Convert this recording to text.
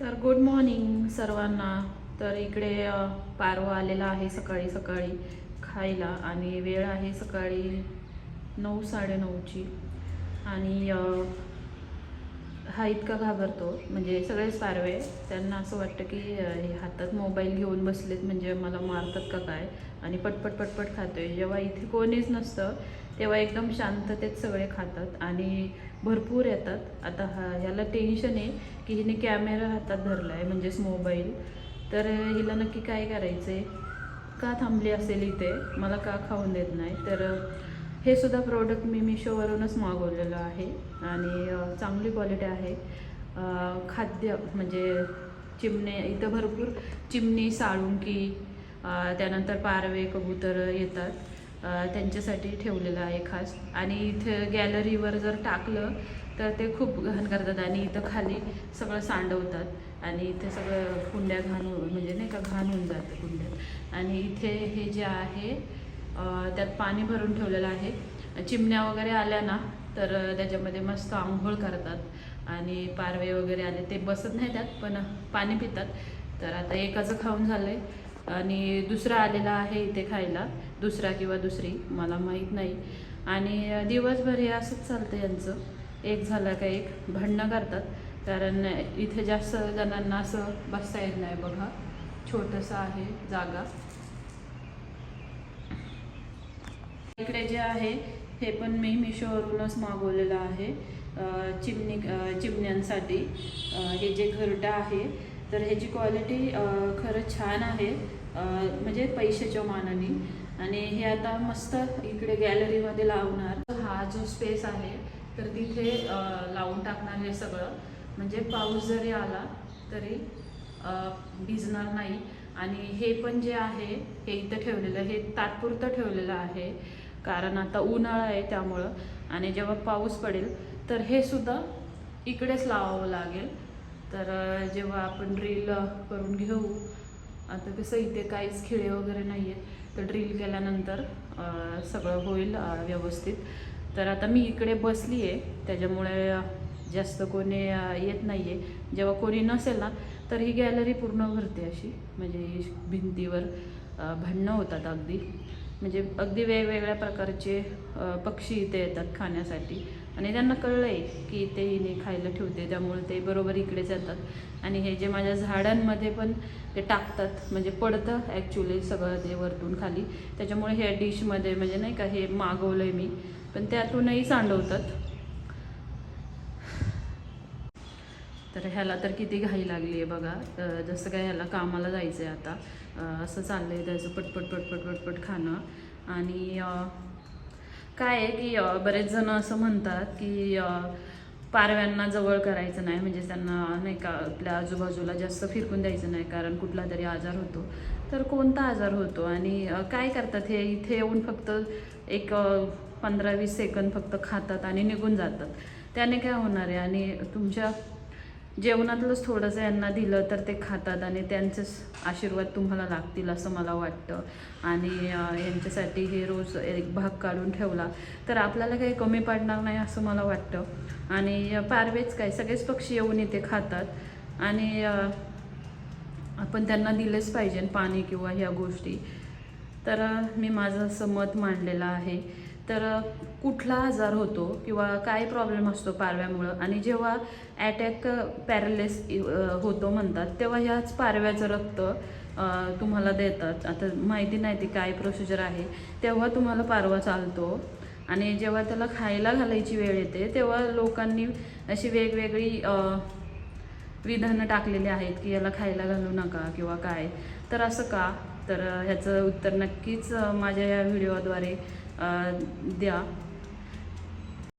तर good morning सर्वांना. तर इकडे पारवा आलेला आहे सकाळी सकाळी खायला आणि वेळ आहे सकाळी नऊ साडेनऊची आणि हा इतका घाबरतो म्हणजे सगळेच पारवे त्यांना असं वाटतं की हातात मोबाईल घेऊन बसलेत म्हणजे मला मारतात का काय? आणि पटपट पटपट खातोय. जेव्हा इथे कोणीच नसतं तेव्हा एकदम शांततेत सगळे खातात आणि भरपूर येतात. आता हा ह्याला टेन्शन आहे की हिने कॅमेरा हातात धरला आहे म्हणजेच मोबाईल तर हिला नक्की काय करायचं आहे का थांबली असेल इथे? मला का खाऊन देत नाही? तर हे सुद्धा प्रोडक्ट मी मिशोवरूनच मागवलेलं आहे आणि चांगली क्वालिटी आहे. खाद्य म्हणजे चिमणे इथं भरपूर चिमणी साळुंकी त्यानंतर पारवे कबूतर येतात. त्यांच्यासाठी ठेवलेलं आहे खास. आणि इथे गॅलरीवर जर टाकलं तर ते खूप घाण करतात आणि इथं खाली सगळं सांडवतात. आणि इथे सगळं कुंड्या घाण हो, म्हणजे नाही का घाण होऊन जातं कुंड्यात आणि इथे हे जे आहे त्यात पाणी भरून ठेवलेलं आहे. चिमण्या वगैरे आल्या ना तर त्याच्यामध्ये मस्त आंघोळ करतात. आणि पारवे वगैरे आले ते बसत नाही त्यात पण पाणी पितात. तर आता एकाचं खाऊन झालंय. आणि दुसरा आलेला आहे इथे खायला. दुसरा किंवा दुसरी मला माहीत नाही. आणि दिवसभर हे असंच चालतं यांचं. एक झालं का एक भांडणं करतात. कारण इथे जास्त जणांना असं बसता येत नाही बघा. छोटंसं आहे जागा. इकडे जे आहे हे पण मी मिशोवरूनच मागवलेलं आहे. चिमणी चिमण्यांसाठी. हे जे घरटं आहे तर ह्याची क्वालिटी खरंच छान आहे. म्हणजे पैशाच्या मानाने. आणि हे आता मस्त इकडे गॅलरीमध्ये लावणार. हा जो स्पेस आहे तर तिथे लावून टाकणार हे सगळं. म्हणजे पाऊस जरी आला तरी भिजणार नाही. आणि हे पण जे आहे हे इथं ठेवलेलं हे तात्पुरतं ठेवलेलं आहे. कारण आता उन्हाळा आहे त्यामुळं. आणि जेव्हा पाऊस पडेल तर हे सुद्धा इकडेच लावावं लागेल. तर जेव्हा आपण ड्रिल करून घेऊ आता कसं इथे काहीच खिळे वगैरे नाही आहेत तर ड्रिल केल्यानंतर सगळं होईल व्यवस्थित. तर आता मी इकडे बसली आहे त्याच्यामुळे जास्त कोणी येत नाही आहे जेव्हा कोणी नसेल ना तर ही गॅलरी पूर्ण भरते अशी. म्हणजे भिंतीवर भांडणं होतात अगदी. म्हणजे अगदी वेगवेगळ्या प्रकारचे पक्षी इथे येतात खाण्यासाठी. आणि त्यांना कळलं आहे की ते हिने खायला ठेवते त्यामुळे ते बरोबर इकडेच येतात आणि हे जे माझ्या झाडांमध्ये पण ते टाकतात म्हणजे पडतं ॲक्च्युली सगळं ते वरतून खाली. त्याच्यामुळे ह्या डिशमध्ये म्हणजे नाही का हे मागवलं आहे मी पण त्यातूनही सांडवतात. तर ह्याला तर किती घाई लागली आहे बघा जसं काय ह्याला कामाला जायचं आहे आता असं चाललं आहे त्याचं पटपट पटपट पटपट खाणं. आणि काय आहे की बरेच जण असं म्हणतात की पारव्यांना जवळ करायचं नाही म्हणजे त्यांना नाही का आपल्या आजूबाजूला जास्त फिरकून द्यायचं नाही कारण कुठला तरी आजार होतो. तर कोणता आजार होतो? आणि काय करतात हे? इथे येऊन फक्त एक पंधरा वीस सेकंद फक्त खातात आणि निघून जातात. त्याने काय होणार आहे? आणि तुमच्या जेवणातलंच थोडंसं यांना दिलं तर ते खातात आणि त्यांचेच आशीर्वाद तुम्हाला लागतील असं मला वाटतं. आणि यांच्यासाठी हे रोज एक भाग काढून ठेवला. तर आपल्याला काही कमी पडणार नाही असं मला वाटतं. आणि पारवेच काय सगळेच पक्षी येऊन इथे खातात. आणि आपण त्यांना दिलेच पाहिजे पाणी किंवा ह्या गोष्टी. तर मी माझं असं मत मांडलेलं आहे. तर कुठला आजार होतो किंवा काय प्रॉब्लेम असतो पारव्यामुळं? आणि जेव्हा ॲटॅक पॅरलेस होतो म्हणतात तेव्हा ह्याच पारव्याचं रक्त तुम्हाला देतात. आता माहिती नाही ती काय प्रोसिजर आहे. तेव्हा तुम्हाला पारवा चालतो. आणि जेव्हा त्याला खायला घालायची वेळ येते तेव्हा लोकांनी अशी वेगवेगळी विधानं टाकलेली आहेत की याला खायला घालू नका किंवा काय. तर असं का? तर ह्याचं उत्तर नक्कीच माझ्या या व्हिडिओद्वारे द्या.